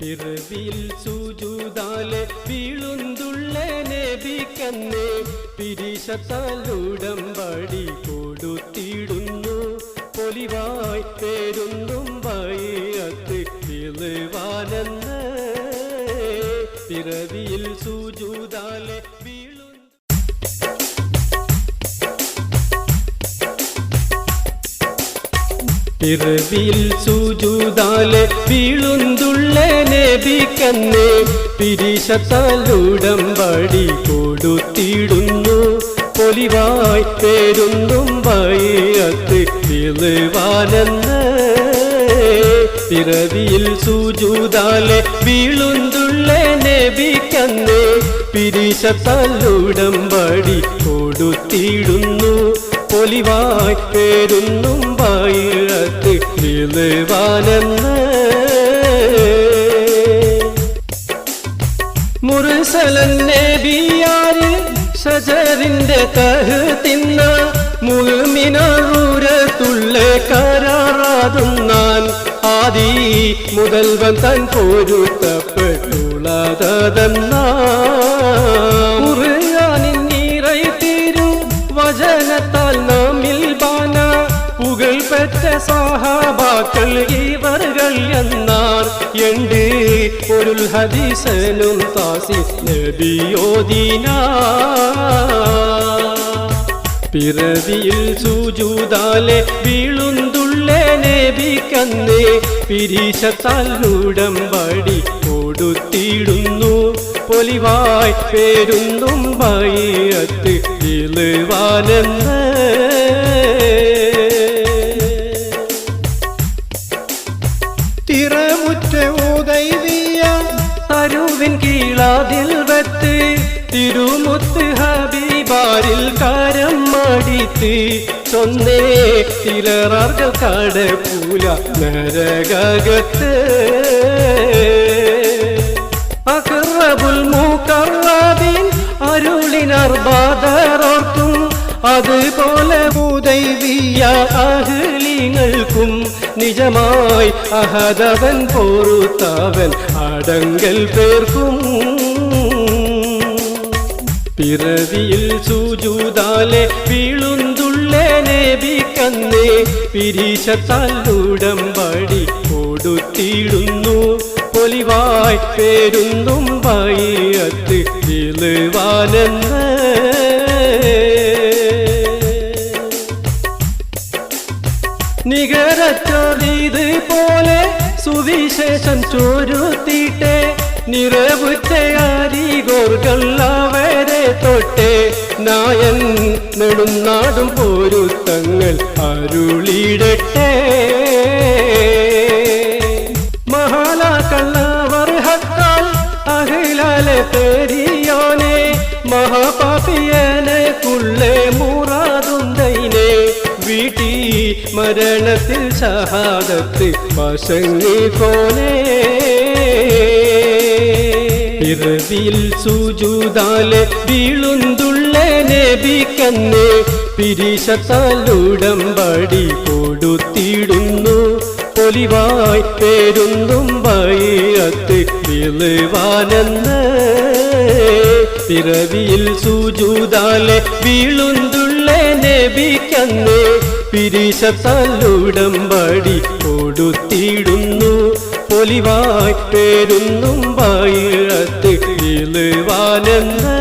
പിറവിൽ സുജൂതാലെ വീളുന്തുള്ള നബിക്കന്ന് പിരിശത്താലുടമ്പടി കൊടുത്തിടുന്നു. പൊലിവായി പേരുന്നും വയത്ത് വിളുവാനെന്ന് പിറവിയിൽ സുജൂതാലെ പിറവിൽ സുജൂതാലെ വീളുന്തുള്ള നബിക്കന്ന് പിരിശത്താലുടമ്പടി കൊടുത്തിടുന്നു. പൊലിവായി പേരുന്നും വയത്ത് വിളുവാനെന്ന്. പിറവിയിൽ സുജൂതാലെ വീളുന്തുള്ള നബിക്കന്ന് പിരിശത്താലുടമ്പടി കൊടുത്തിടുന്നു. പൊലിവായി പേരുന്നും വയത്ത് നിലവാനെന്ന്. മുറുസലന്നെ ബിയാര് ഷജറിന്റെ തഹ് തിന്ന മുൾമിനൂരത്തുള്ള കരാറാതുന്നാൻ ആദി മുതൽവൻ തൻ പൊരുത്തപ്പെട്ടുള്ളതെന്നാ. വചനത്താൽ നാമിൽ ബാന പുകൾ പെറ്റ സഹാബാക്കൾ ഇവർകൾ എന്നാർ എണ്ട് ഒരു ഹദീസനും താസി നബിയോദീന പിറവിയിൽ സൂജൂതാലെ പിരീശത്താൽ നബിക്കന്ന് വടി കൊടുത്തിടുന്നു. പൊലിവായി പേരുന്നും വയത്ത് ഇളുവാനെന്ന് തിറമുറ്റ ഉദൈവിയ തരുവിൻ കീഴാതിൽ വെത്ത് തിരുമുത്ത് ഹബീബാരിൽ കാരം മടിത്ത് ചൊന്നേ തിലറാർകൾ കടപ്പൂല നരകകത്ത്. അകറബുൽ മൂക്കറാബിൻ അരുളിനർബാദറോർക്കും അതുപോലെ ഉദൈവിയ അഹലിങ്ങൾക്കും നിജമായി അഹദവൻ പോറുത്താവൻ അടങ്കൽ പേർക്കും. പിറവിയിൽ സൂചൂതാലെ വീളുന്തുള്ള നബിക്കന്ന് വഴി കൊടുത്തിടുന്നു. പൊലിവായി പേരുന്നും വയ്യത്ത് വിളുവാനെന്ന് നികരച്ചോരീത് പോലെ സുവിശേഷം ചോരുത്തിട്ടെ നിറവുറ്റയാരികോർകൾ അവരെ തൊട്ടെ. നായൻ നെടുന്നാടും പോരുത്തങ്ങൾ അരുളിടട്ടെ. മഹാലാക്കള്ളവർ ഹത്താൽ അഖിലാലെ ഷഹാദത്ത് വശങ്ങി പോലെ. ഇറവിൽ സൂജൂതാലെ വീളുന്തുള്ള നബിക്കന്ന് പിരിശത്താലുടമ്പടി കൊടുത്തിടുന്നു. പൊലിവായി പേരുന്നും വയത്ത് വിളുവാനെന്ന്. പിറവിയിൽ സൂജൂതാലെ വീളുന്തുള്ള നബിക്കന്ന് പിരിശത്താലുടമ്പടി കൊടുത്തിടുന്നു. പൊലിവായി പേരുന്നും വയത്ത് ഇളുവാനെന്ന